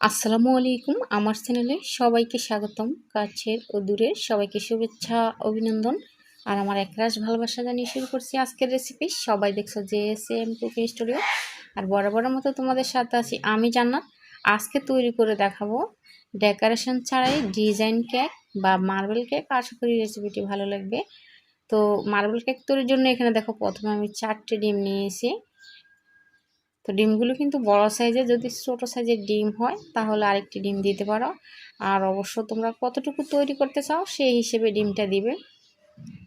আসসালামু আলাইকুম। আমার চ্যানেলে সবাইকে স্বাগতম। কাছের ও দূরের সবাইকে শুভেচ্ছা, অভিনন্দন। আর আমার একরাশ ভালোবাসা জানিয়ে শুরু করছি আজকের রেসিপি সবাই দেখছ যে এস এম কুকিং স্টুডিও আর বড় মতো তোমাদের সাথে আছি আমি, জান্নাত। আজকে তৈরি করে দেখাবো ডেকোরেশন ছাড়াই ডিজাইন কেক বা মার্বেল কেক আশা করি রেসিপিটি ভালো লাগবে। তো মার্বেল কেক তৈরির জন্য এখানে দেখো প্রথমে আমি চারটে ডিম নিয়েছি। তো ডিমগুলো কিন্তু বড় সাইজে যদি ছোটো সাইজের ডিম হয়, তাহলে আরেকটি ডিম দিতে পারো। আর অবশ্য তোমরা কতটুকু তৈরি করতে চাও, সেই হিসেবে ডিমটা দিবে।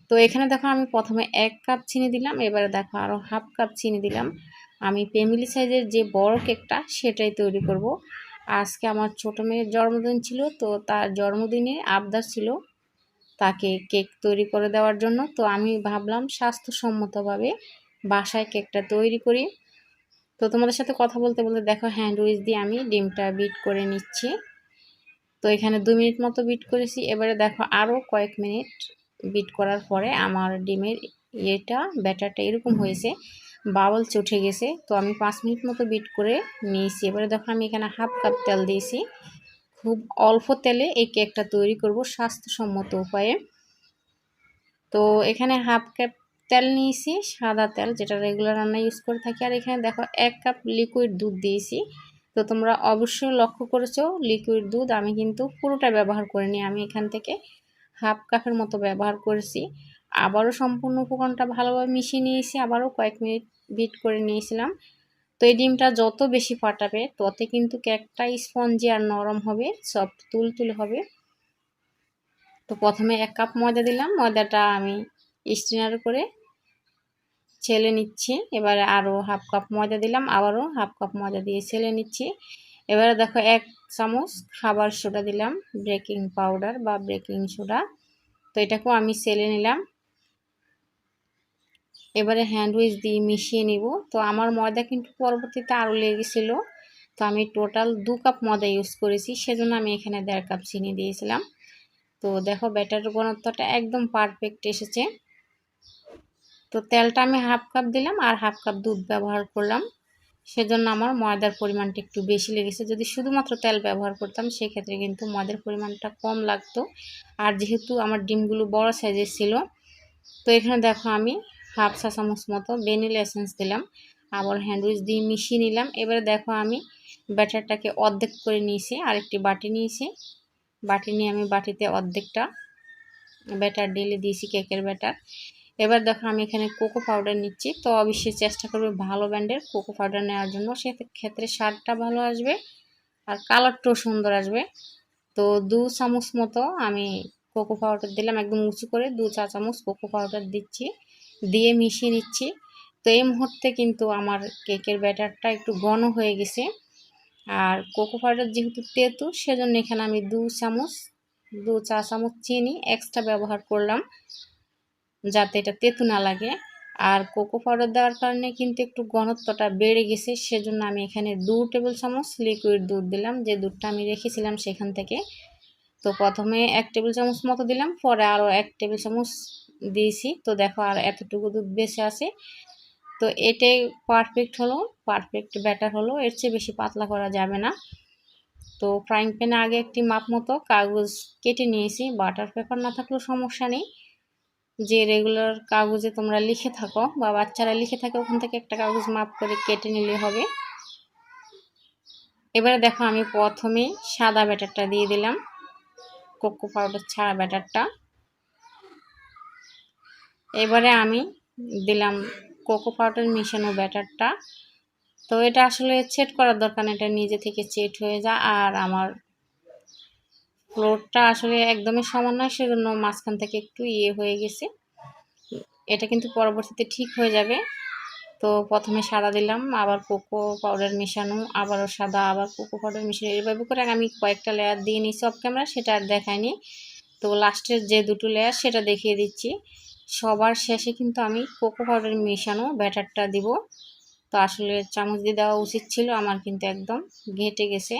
তো এখানে দেখো আমি প্রথমে এক কাপ চিনি দিলাম, এবারে দেখো আরও হাফ কাপ চিনি দিলাম। আমি ফ্যামিলি সাইজের যে বড় কেকটা, সেটাই তৈরি করব। আজকে আমার ছোটো মেয়ের জন্মদিন ছিল, তো তার জন্মদিনে আবদার ছিল তাকে কেক তৈরি করে দেওয়ার জন্য। তো আমি ভাবলাম স্বাস্থ্যসম্মতভাবে বাসায় কেকটা তৈরি করি। তো তোমাদের সাথে কথা বলতে বলতে দেখো হ্যান্ড উইচ দিয়ে আমি ডিমটা বিট করে নিচ্ছি। তো এখানে দু মিনিট মতো বিট করেছি। এবারে দেখো আরও কয়েক মিনিট বিট করার পরে আমার ডিমের ইয়েটা, ব্যাটারটা এরকম হয়েছে, বাবলস উঠে গেছে। তো আমি পাঁচ মিনিট মতো বিট করে নিয়েছি। এবারে দেখো, আমি এখানে হাফ কাপ তেল দিয়েছি। খুব অল্প তেলে এই কেকটা তৈরি করব স্বাস্থ্যসম্মত উপায়ে। তো এখানে হাফ কাপ তেল নিয়েছি, সাদা তেল যেটা রেগুলার রান্না ইউজ করে থাকি। আর এখানে দেখো এক কাপ লিকুইড দুধ দিয়েছি। তো তোমরা অবশ্যই লক্ষ্য করেছ লিকুইড দুধ আমি কিন্তু পুরোটা ব্যবহার করিনি। আমি এখান থেকে হাফ কাপের মতো ব্যবহার করেছি। আবারও সম্পূর্ণ উপকরণটা ভালোভাবে মিশিয়ে নিয়েছি। আবারও কয়েক মিনিট বিট করে নিয়েছিলাম। তো এই ডিমটা যত বেশি ফাটাবে ততে কিন্তু কেকটা স্পঞ্জি আর নরম হবে সফট তুলতুলে হবে। তো প্রথমে এক কাপ ময়দা দিলাম। ময়দাটা আমি স্টিনার করে ছেলে নিচ্ছি। এবারে আরও হাফ কাপ ময়দা দিলাম আবারও হাফ কাপ ময়দা দিয়ে ছেলে নিচ্ছি। এবারে দেখো এক চামচ খাবার সোডা দিলাম, বেকিং পাউডার বা বেকিং সোডা। তো এটাকেও আমি ছেলে নিলাম। এবারে হ্যান্ডউইচ দিয়ে মিশিয়ে নিব। তো আমার ময়দা কিন্তু পরবর্তীতে আরও লেগেছিল। তো আমি টোটাল দু কাপ ময়দা ইউজ করেছি, সেজন্য আমি এখানে দেড় কাপ চিনি দিয়েছিলাম। তো দেখো ব্যাটার ঘনত্বটা একদম পারফেক্ট এসেছে। তো তেলটা আমি হাফ কাপ দিলাম আর হাফ কাপ দুধ ব্যবহার করলাম। সেজন্য আমার ময়দার পরিমাণটা একটু বেশি লেগেছে। যদি শুধুমাত্র তেল ব্যবহার করতাম, সেক্ষেত্রে কিন্তু ময়দার পরিমাণটা কম লাগতো। আর যেহেতু আমার ডিমগুলো বড় সাইজের ছিল, তো এখানে দেখো আমি হাফ চা চামচ মতো ভ্যানিলা এসেন্স দিলাম, আবার হ্যান্ডউইচ দিয়ে মিশিয়ে নিলাম। এবারে দেখো আমি ব্যাটারটাকে অর্ধেক করে নিয়েছি আরেকটি বাটি নিয়েছি। বাটি নিয়ে আমি বাটিতে অর্ধেকটা ব্যাটার ঢেলে দিয়েছি, কেকের ব্যাটার। এবার দেখো আমি এখানে কোকো পাউডার নিচ্ছি। তো অবশ্যই চেষ্টা করবে ভালো ব্র্যান্ডের কোকো পাউডার নেওয়ার জন্য। সেক্ষেত্রে স্বাদটা ভালো আসবে আর কালারটাও সুন্দর আসবে। তো দু চামচ মতো আমি কোকো পাউডার দিলাম, একদম উঁচু করে দু চা চামচ কোকো পাউডার দিচ্ছি। দিয়ে মিশিয়ে নিচ্ছি। তো এই মুহূর্তে কিন্তু আমার কেকের ব্যাটারটা একটু ঘন হয়ে গেছে। আর কোকো পাউডার যেহেতু তেঁতু সেজন্য এখানে আমি দু চামচ, দু চা চামচ চিনি এক্সট্রা ব্যবহার করলাম। যাতে এটা তেঁতু না লাগে। আর কোকো পাউডার দেওয়ার কারণে কিন্তু একটু ঘনত্বটা বেড়ে গেছে, সেজন্য আমি এখানে দু টেবিল চামচ লিকুইড দুধ দিলাম। যে দুধটা আমি রেখেছিলাম সেখান থেকে। তো প্রথমে এক টেবিল চামচ মতো দিলাম, পরে আরও এক টেবিল চামচ দিয়েছি। তো দেখো আর এতটুকু দুধ বেশি আছে। তো এটাই পারফেক্ট হলো পারফেক্ট ব্যাটার হলো। এর চেয়ে বেশি পাতলা করা যাবে না। তো ফ্রাইং প্যানে আগে একটি মাপ মতো কাগজ কেটে নিয়েছি। বাটার পেপার না থাকলেও সমস্যা নেই। যে রেগুলার কাগজে তোমরা লিখে থাকো বা বাচ্চারা লিখে থাকে, ওখান থেকে একটা কাগজ মাপ করে কেটে নিলে হবে। এবারে দেখো আমি প্রথমে সাদা ব্যাটারটা দিয়ে দিলাম, কোকো পাউডার ছাড়া ব্যাটারটা। এবারে আমি দিলাম কোকো পাউডার মিশানো ব্যাটারটা। তো এটা আসলে চেট করার দরকার এটা নিজে থেকে চেট হয়ে যায়। আর আমার ফ্লোরটা আসলে একদমই সমান নয়, সেজন্য মাঝখান থেকে একটু ইয়ে হয়ে গেছে। এটা কিন্তু পরবর্তীতে ঠিক হয়ে যাবে। তো প্রথমে সাদা দিলাম, আবার কোকো পাউডার মেশানো, আবারও সাদা, আবার কোকো পাউডার মিশানো। এইভাবে করে আমি কয়েকটা লেয়ার দিয়ে নিই। অফ ক্যামেরা সেটা আর দেখায়নি তো লাস্টের যে দুটো লেয়ার সেটা দেখিয়ে দিচ্ছি। সবার শেষে কিন্তু আমি কোকো পাউডার মেশানো ব্যাটারটা দিব। তো আসলে চামচ দিয়ে দেওয়া উচিত ছিল, আমার কিন্তু একদম ঘেটে গেছে।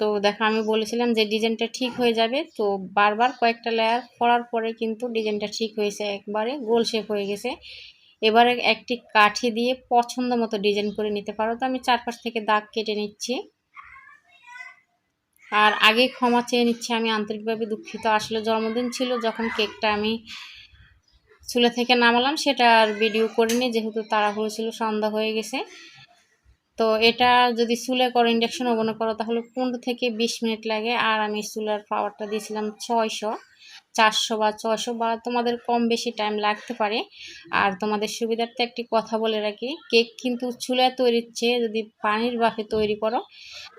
তো দেখো আমি বলেছিলাম যে ডিজাইনটা ঠিক হয়ে যাবে। তো বারবার কয়েকটা লেয়ার পরার পরে কিন্তু ডিজাইনটা ঠিক হয়েছে, একবারে গোল শেপ হয়ে গেছে। এবারে একটি কাঠি দিয়ে পছন্দ মতো ডিজাইন করে নিতে পারো। তো আমি চারপাশ থেকে দাগ কেটে নিচ্ছি। আর আগে ক্ষমা চেয়ে নিচ্ছি, আমি আন্তরিকভাবে দুঃখিত। আসলে জন্মদিন ছিল, যখন কেকটা আমি চুলা থেকে নামালাম, সেটা আর ভিডিও করিনি, যেহেতু তাড়াহুড়ো ছিল, সন্ধ্যা হয়ে গেছে। তো এটা যদি চুলে করো ইন্ডাকশন ওভেনে করো, তাহলে পনেরো থেকে বিশ মিনিট লাগে। আর আমি চুলার পাওয়ারটা দিয়েছিলাম ছয়শো, চারশো বা ছশো বা তোমাদের কম বেশি টাইম লাগতে পারে। আর তোমাদের সুবিধার্থে একটি কথা বলে রাখি, কেক কিন্তু চুলায় তৈরির চেয়ে যদি পানির বাফে তৈরি করো,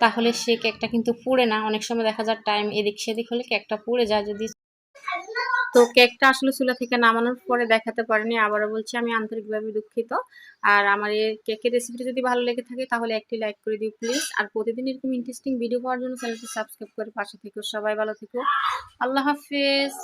তাহলে সে কেকটা কিন্তু পুড়ে না। অনেক সময় দেখা যায় টাইম এদিক সেদিক হলে কেকটা পুড়ে যায়। যদি তো কেকটা আসলে চুলা থেকে নামানোর পরে দেখাতে পারেনি, আবারও বলছি আমি আন্তরিকভাবে দুঃখিত। আর আমার এই কেকের রেসিপিটা যদি ভালো লেগে থাকে তাহলে একটি লাইক করে দিও প্লিজ আর প্রতিদিন এরকম ইন্টারেস্টিং ভিডিও পাওয়ার জন্য চ্যানেলটি সাবস্ক্রাইব করে পাশে থেকো। সবাই ভালো থেকো। আল্লাহ হাফেজ।